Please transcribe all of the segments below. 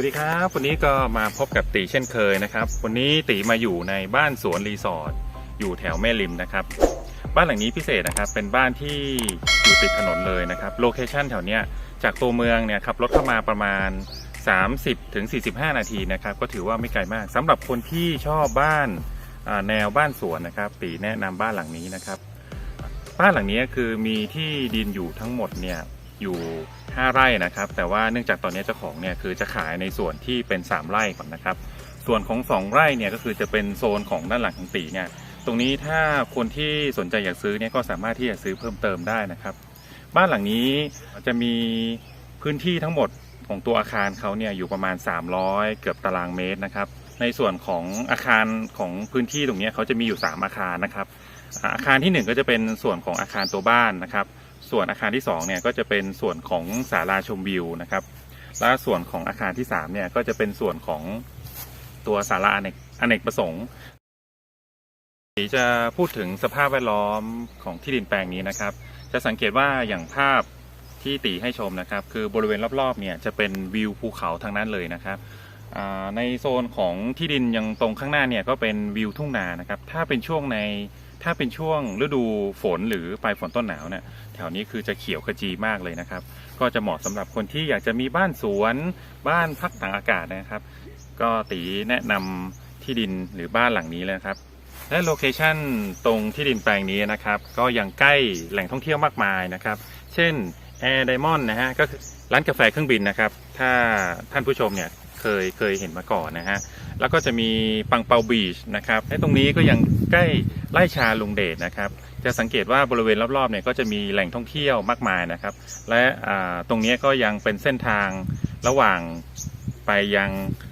วัสดีครับ วันนี้ก็มาพบกับตีเช่นเคยนะครับ วันนี้ตีมาอยู่ในบ้านสวนรีสอร์ทอยู่แถวแม่ริมนะครับ บ้านหลังนี้พิเศษนะครับ เป็นบ้านที่อยู่ติดถนนเลยนะครับโลเคชั่นแถวเนี้ยจากตัวเมืองเนี่ยขับรถเข้ามาประมาณ 30ถึง45นาทีนะครับ ก็ถือว่าไม่ไกลมากสำหรับคนที่ชอบบ้านแนวบ้านสวนนะครับ ตีแนะนำบ้านหลังนี้นะครับ บ้านหลังนี้คือมีที่ดินอยู่ทั้งหมดเนี่ยอยู่ 5 ไร่นะครับ แต่ว่าเนื่องจากตอนนี้เจ้าของเนี่ยคือจะขายในส่วนที่เป็น 3 ไร่ก่อนนะครับ ส่วนของ 2 ไร่เนี่ยก็คือจะเป็นโซนของด้านหลังของตีเนี่ยตรงนี้ถ้าคนที่สนใจอยากซื้อเนี่ยก็สามารถที่จะซื้อเพิ่มเติมได้นะครับ บ้านหลังนี้จะมีพื้นที่ทั้งหมดของตัวอาคารเขาเนี่ยอยู่ประมาณ 300 เกือบตารางเมตรนะครับ ในส่วนของอาคารของพื้นที่ตรงนี้เขาจะมีอยู่ 3 อาคารนะครับ อาคารทีหนึ่1 ก็จะเป็นส่วนของอาคารตัวบ้านนะครับ ส่วนอาคารที่2เนี่ยก็จะเป็นส่วนของศาลาชมวิวนะครับ และส่วนของอาคารที่3เนี่ยก็จะเป็นส่วนของตัวศาลาอเนกอเนกประสงค์ที่จะพูดถึงสภาพแวดล้อมของที่ดินแปลงนี้นะครับ จะสังเกตว่าอย่างภาพที่ตีให้ชมนะครับ คือบริเวณรอบๆเนี่ยจะเป็นวิวภูเขาทั้งนั้นเลยนะครับในโซนของที่ดินยังตรงข้างหน้าเนี่ยก็เป็นวิวทุ่งนานะครับ ถ้าเป็นช่วงใน ถ้าเป็นช่วงฤดูฝนหรือปลายฝนต้นหนาวเนี่ยแถวนี้คือจะเขียวขจีมากเลยนะครับ ก็จะเหมาะสำหรับคนที่อยากจะมีบ้านสวนบ้านพักตากอากาศนะครับ ก็ตีแนะนำที่ดินหรือบ้านหลังนี้เลยครับและโลเคชันตรงที่ดินแปลงนี้นะครับ ก็ยังใกล้แหล่งท่องเที่ยวมากมายนะครับ เช่น Air Diamond นะฮะก็คือร้านกาแฟเครื่องบินนะครับ ถ้าท่านผู้ชมเนี่ย เคยเคยเห็นมาก่อนนะฮะ แล้วก็จะมีปังเปาบีชนะครับและตรงนี้ก็ยังใกล้ไร่ชาลุงเดชนะครับ จะสังเกตว่าบริเวณรอบๆเนี่ยก็จะมีแหล่งท่องเที่ยวมากมายนะครับ และตรงนี้ก็ยังเป็นเส้นทางระหว่างไปยัง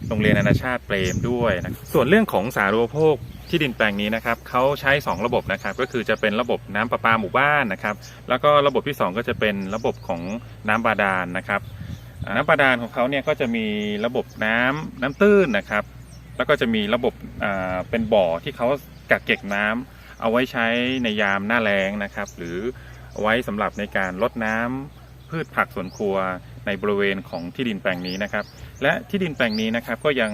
โรงเรียนนานาชาติเปรมด้วยนะส่วนเรื่องของสาธารณูปโภคที่ดินแปลงนี้นะครับเขาใช้ 2 ระบบนะครับ ก็คือจะเป็นระบบน้ำประปาหมู่บ้านนะครับ แล้วก็ระบบที่ 2 ก็จะเป็นระบบของน้ำบาดาลนะครับ น้ำบาดาลของเขาเนี่ยก็จะมีระบบน้ำน้ำตื้นนะครับ แล้วก็จะมีระบบเป็นบ่อที่เขากักเก็บน้ำเอาไว้ใช้ในยามหน้าแล้งนะครับ หรือเอาไว้สำหรับในการลดน้ำพืชผักสวนครัวในบริเวณของที่ดินแปลงนี้นะครับ และที่ดินแปลงนี้นะครับก็ยัง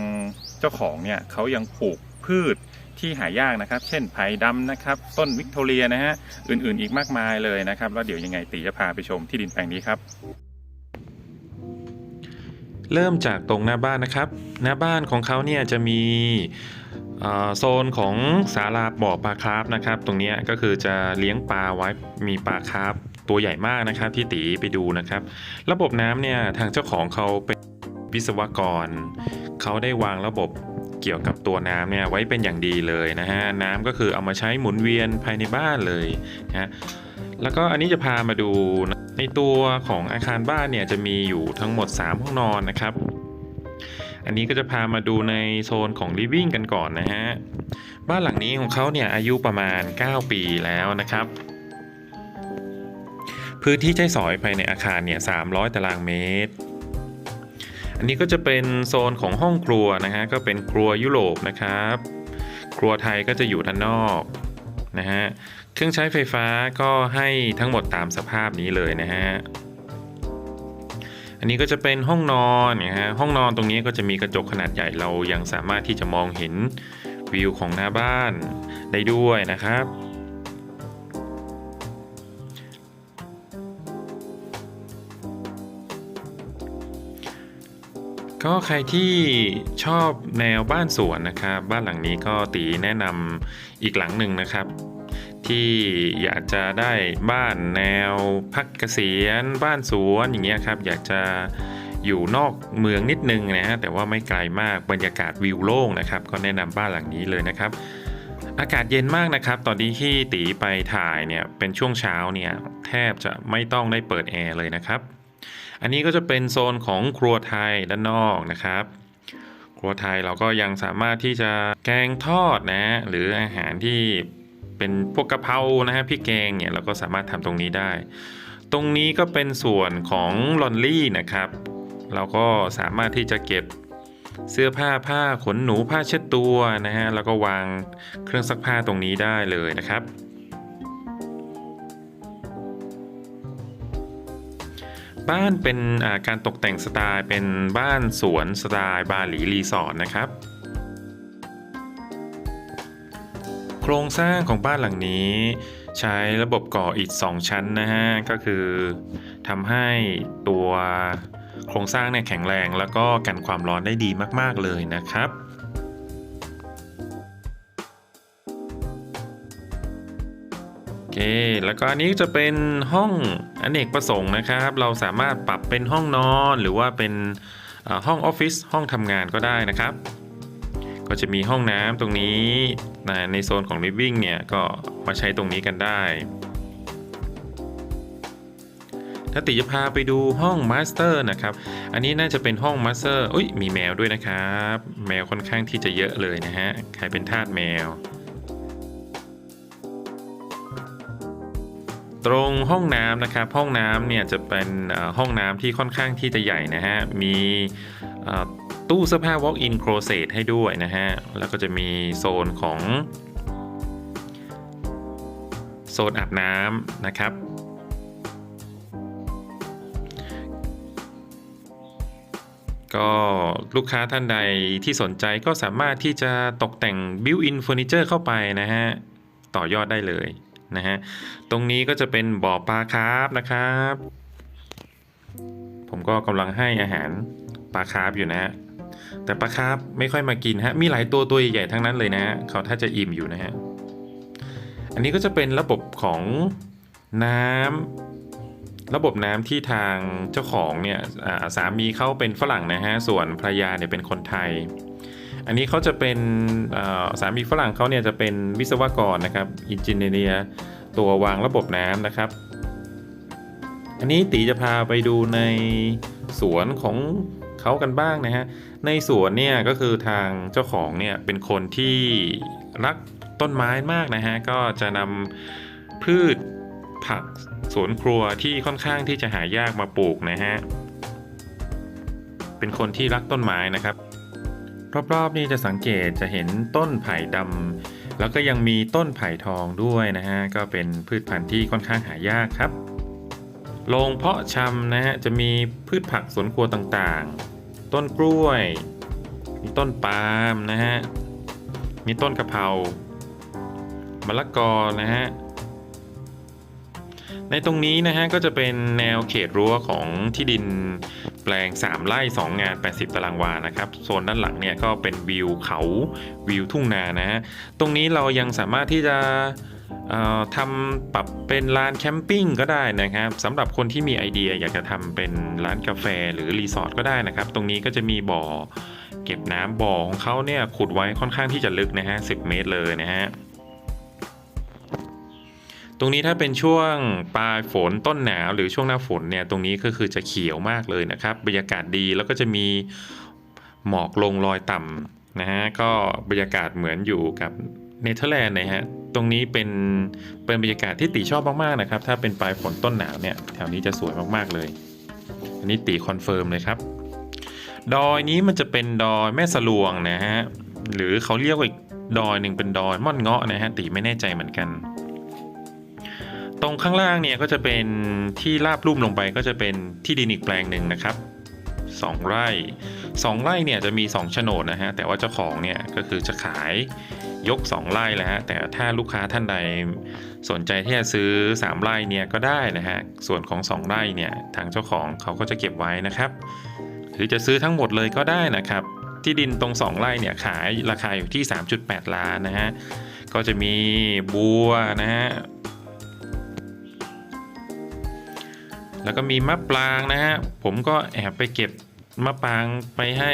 เจ้าของเนี่ยเขายังปลูกพืชที่หายากนะครับ เช่นไผ่ดำนะครับ ต้นวิกตอเรียนะฮะ อื่นๆ อีกมากมายเลยนะครับ แล้วเดี๋ยวยังไงตีจะพาไปชมที่ดินแปลงนี้ครับ เริ่มจากตรงหน้าบ้านนะครับ หน้าบ้านของเขาเนี่ยจะมีโซนของศาลาบ่อปลาคร์ฟนะครับ ตรงนี้ก็คือจะเลี้ยงปลาไว้มีปลาคร์ฟตัวใหญ่มากนะครับที่ตีไปดูนะครับ ระบบน้ำเนี่ยทางเจ้าของเขาเป็นวิศวกร เขาได้วางระบบเกี่ยวกับตัวน้ำเนี่ยไว้เป็นอย่างดีเลยนะฮะน้ำก็คือเอามาใช้หมุนเวียนภายในบ้านเลยนะแล้วก็อันนี้จะพามาดูน ในตัวของอาคารบ้านเนี่ยจะมีอยู่ทั้งหมด 3 ห้องนอนนะครับ อันนี้ก็จะพามาดูในโซนของ living กันก่อนนะฮะ บ้านหลังนี้ของเขาเนี่ยอายุประมาณ 9 ปีแล้วนะครับ พื้นที่ใช้สอยภายในอาคารเนี่ย 300 ตารางเมตร อันนี้ก็จะเป็นโซนของห้องครัวนะฮะ ก็เป็นครัวยุโรปนะครับ ครัวไทยก็จะอยู่ด้านนอกนะฮะ เครื่องใช้ไฟฟ้าก็ให้ทั้งหมดตามสภาพนี้เลยนะฮะ อันนี้ก็จะเป็นห้องนอนนะฮะ ห้องนอนตรงนี้ก็จะมีกระจกขนาดใหญ่เรายังสามารถที่จะมองเห็นวิวของหน้าบ้านได้ด้วยนะครับ ก็ใครที่ชอบแนวบ้านสวนนะครับ บ้านหลังนี้ก็ตีแนะนำอีกหลังหนึ่งนะครับ ที่อยากจะได้บ้านแนวพักเกษียณบ้านสวนอย่างเงี้ยครับ อยากจะอยู่นอกเมืองนิดนึงนะฮะแต่ว่าไม่ไกลมากบรรยากาศวิวโล่งนะครับ ก็แนะนำบ้านหลังนี้เลยนะครับ อากาศเย็นมากนะครับ ตอนนี้ที่ตีไปถ่ายเนี่ยเป็นช่วงเช้าเนี่ยแทบจะไม่ต้องได้เปิดแอร์เลยนะครับ อันนี้ก็จะเป็นโซนของครัวไทยด้านนอกนะครับครัวไทยเราก็ยังสามารถที่จะแกงทอดนะฮะหรืออาหารที่ เป็นพวกกะเพรานะฮะพริกแกงเนี่ยเราก็สามารถทำตรงนี้ได้ ตรงนี้ก็เป็นส่วนของลอนลี่นะครับ เราก็สามารถที่จะเก็บเสื้อผ้าผ้าขนหนูผ้าเช็ดตัวนะฮะแล้วก็วางเครื่องซักผ้าตรงนี้ได้เลยนะครับ บ้านเป็นการตกแต่งสไตล์เป็นบ้านสวนสไตล์บาหลีรีสอร์ทนะครับ โครงสร้างของบ้านหลังนี้ ใช้ระบบก่ออิฐ2ชั้นนะฮะ ก็คือทำให้ตัวโครงสร้างเนี่ยแข็งแรงแล้วก็กันความร้อนได้ดีมาก ๆ เลยนะครับโอเคแล้วก็อันนี้จะเป็นห้องอเนกประสงค์นะครับ เราสามารถปรับเป็นห้องนอนหรือว่าเป็นห้องออฟฟิศห้องทำงานก็ได้นะครับ ก็จะมีห้องน้ำตรงนี้นะในโซนของ living เนี่ยก็มาใช้ตรงนี้กันได้ถ้าติจะพาไปดูห้องมาสเตอร์นะครับ อันนี้น่าจะเป็นห้องมาสเตอร์อุ้ยมีแมวด้วยนะครับ แมวค่อนข้างที่จะเยอะเลยนะฮะ ใครเป็นทาสแมว ตรงห้องน้ำนะครับห้องน้ำเนี่ยจะเป็นห้องน้ำที่ค่อนข้างที่จะใหญ่นะฮะมีตู้เสื้อผ้า walk-in closet ให้ด้วยนะฮะแล้วก็จะมีโซนของโซนอาบน้ำนะครับก็ลูกค้าท่านใดที่สนใจก็สามารถที่จะตกแต่ง built-in furniture เข้าไปนะฮะ ต่อยอดได้เลย นะฮะ ตรงนี้ก็จะเป็นบ่อปลาคาร์ฟนะครับ ผมก็กำลังให้อาหารปลาคาร์ฟอยู่นะฮะ แต่ปลาคาร์ฟไม่ค่อยมากินฮะ มีหลายตัวตัวใหญ่ๆทั้งนั้นเลยนะฮะเขาถ้าจะอิ่มอยู่นะฮะ อันนี้ก็จะเป็นระบบของน้ำระบบน้ำที่ทางเจ้าของเนี่ยสามีเขาเป็นฝรั่งนะฮะ ส่วนภรรยาเนี่ยเป็นคนไทย อันนี้เขาจะเป็นสามีฝรั่งเขาเนี่ยจะเป็นวิศวกรนะครับอินจิเนียร์ตัววางระบบน้ำนะครับ อันนี้ตีจะพาไปดูในสวนของเขากันบ้างนะฮะ ในสวนเนี่ยก็คือทางเจ้าของเนี่ยเป็นคนที่รักต้นไม้มากนะฮะ ก็จะนำพืชผักสวนครัวที่ค่อนข้างที่จะหายากมาปลูกนะฮะ เป็นคนที่รักต้นไม้นะครับ รอบๆนี่จะสังเกตจะเห็นต้นไผ่ดำแล้วก็ยังมีต้นไผ่ทองด้วยนะฮะก็เป็นพืชพันธุ์ที่ค่อนข้างหายากครับโรงเพาะชำนะฮะจะมีพืชผักสวนครัวต่างๆ ต้นกล้วย มีต้นปาล์มนะฮะมีต้นกะเพรามะละกอนะฮะในตรงนี้นะฮะก็จะเป็นแนวเขตรั้วของที่ดิน แปลง 3 ไร่ 2 งาน 80 ตารางวานะครับโซนด้านหลังเนี่ยก็เป็นวิวเขาวิวทุ่งนานะฮะตรงนี้เรายังสามารถที่จะทำปรับเป็นลานแคมปิ้งก็ได้นะครับสำหรับคนที่มีไอเดียอยากจะทำเป็นร้านกาแฟหรือรีสอร์ทก็ได้นะครับ ตรงนี้ก็จะมีบ่อ เก็บน้ำบ่อของเขาเนี่ยขุดไว้ค่อนข้างที่จะลึกนะฮะ10 เมตรเลยนะฮะ รงนี้ถ้าเป็นช่วงปลายฝนต้นหนาวหรือช่วงหน้าฝนเนี่ยตรงนี้ก็คือจะเขียวมากเลยนะครับ บรรยากาศดีแล้วก็จะมีหมอกลงลอยต่ำนะฮะก็บรรยากาศเหมือนอยู่กับเนเธอร์แลนด์นะฮะตรงนี้เป็นเป็นบรรยากาศที่ตีชอบมากๆนะครับ ถ้าเป็นปลายฝนต้นหนาวเนี่ยแถวนี้จะสวยมากๆเลย อันนี้ตีคอนเฟิร์มเลยครับ ดอยนี้มันจะเป็นดอยแม่สลวงนะฮะหรือเขาเรียกว่าอีกดอยหนึ่งเป็นดอยม่อนเงาะนะฮะตีไม่แน่ใจเหมือนกัน ตรงข้างล่างเนี่ยก็จะเป็นที่ราบลุ่มลงไปก็จะเป็นที่ดินอีกแปลงหนึ่งนะครับสองไร่สองไร่เนี่ยจะมีสองโฉนดนะฮะ แต่ว่าเจ้าของเนี่ยก็คือจะขายยก 2 ไร่แล้วฮะ แต่ถ้าลูกค้าท่านใดสนใจที่จะซื้อ 3 ไร่เนี่ยก็ได้นะฮะ ส่วนของ 2 ไร่เนี่ยทางเจ้าของเขาก็จะเก็บไว้นะครับ หรือจะซื้อทั้งหมดเลยก็ได้นะครับ ที่ดินตรง 2 ไร่เนี่ยขายราคาอยู่ที่ 3.8 ล้านนะฮะ ก็จะมีบัวนะฮะ แล้วก็มีมะปรางนะฮะผมก็แอบไปเก็บมะปรางไปให้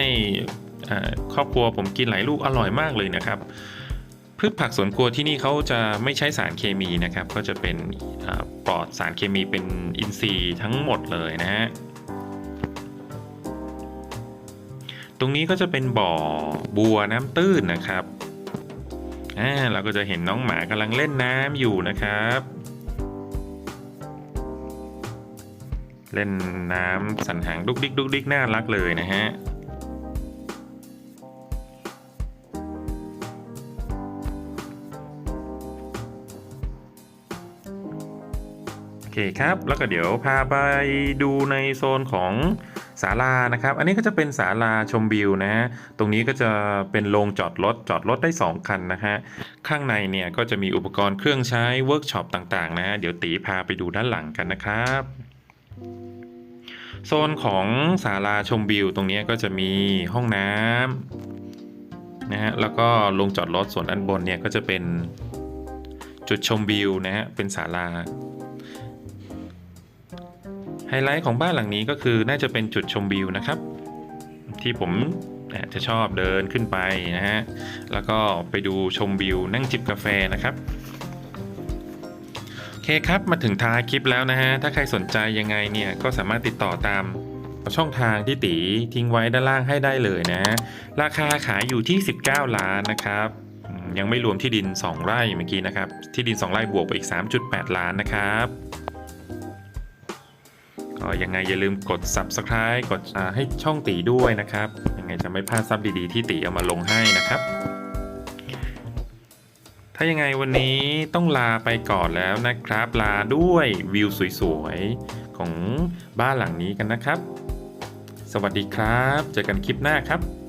ครอบครัวผมกินหลายลูกอร่อยมากเลยนะครับพืชผักสวนครัวที่นี่เขาจะไม่ใช้สารเคมีนะครับ ก็จะเป็นปลอดสารเคมีเป็นอินทรีย์ทั้งหมดเลยนะฮะตรงนี้ก็จะเป็นบ่อบัวน้ำตื้นนะครับอ่าเราก็จะเห็นน้องหมากำลังเล่นน้ำอยู่นะครับ เล่นน้ำสันหางดุกดิกดุกดิกน่ารักเลยนะฮะโอเคครับ แล้วก็เดี๋ยวพาไปดูในโซนของศาลานะครับ อันนี้ก็จะเป็นศาลาชมวิวนะฮะ ตรงนี้ก็จะเป็นโรงจอดรถ จอดรถได้ 2 คันนะฮะ ข้างในเนี่ยก็จะมีอุปกรณ์เครื่องใช้เวิร์กช็อปต่างๆนะฮะ เดี๋ยวตีพาไปดูด้านหลังกันนะครับ โซนของศาลาชมวิวตรงนี้ก็จะมีห้องน้ำนะฮะแล้วก็โรงจอดรถส่วนด้านบนเนี่ยก็จะเป็นจุดชมวิวนะฮะเป็นศาลาไฮไลท์ของบ้านหลังนี้ก็คือน่าจะเป็นจุดชมวิวนะครับ ที่ผมจะชอบเดินขึ้นไปนะฮะแล้วก็ไปดูชมวิวนั่งจิบกาแฟนะครับ คครับ มาถึงท้ายคลิปแล้วนะฮะ ถ้าใครสนใจยังไงเนี่ยก็สามารถติดต่อตามช่องทางที่ตีทิ้งไว้ด้านล่างให้ได้เลยนะ ราคาขายอยู่ที่ 19 ล้านนะครับ ยังไม่รวมที่ดิน 2 ไร่เมื่อกี้นะครับ ที่ดิน 2 ไร่บวกไปอีก 3.8 ล้านนะครับก็ยังไงอย่าลืมกด subscribe กดให้ช่องตีด้วยนะครับ ยังไงจะไม่พลาดซับดีๆที่ตีเอามาลงให้นะครับ ถ้ายังไงวันนี้ต้องลาไปก่อนแล้วนะครับ ลาด้วยวิวสวยๆ ของบ้านหลังนี้กันนะครับ สวัสดีครับ เจอกันคลิปหน้าครับ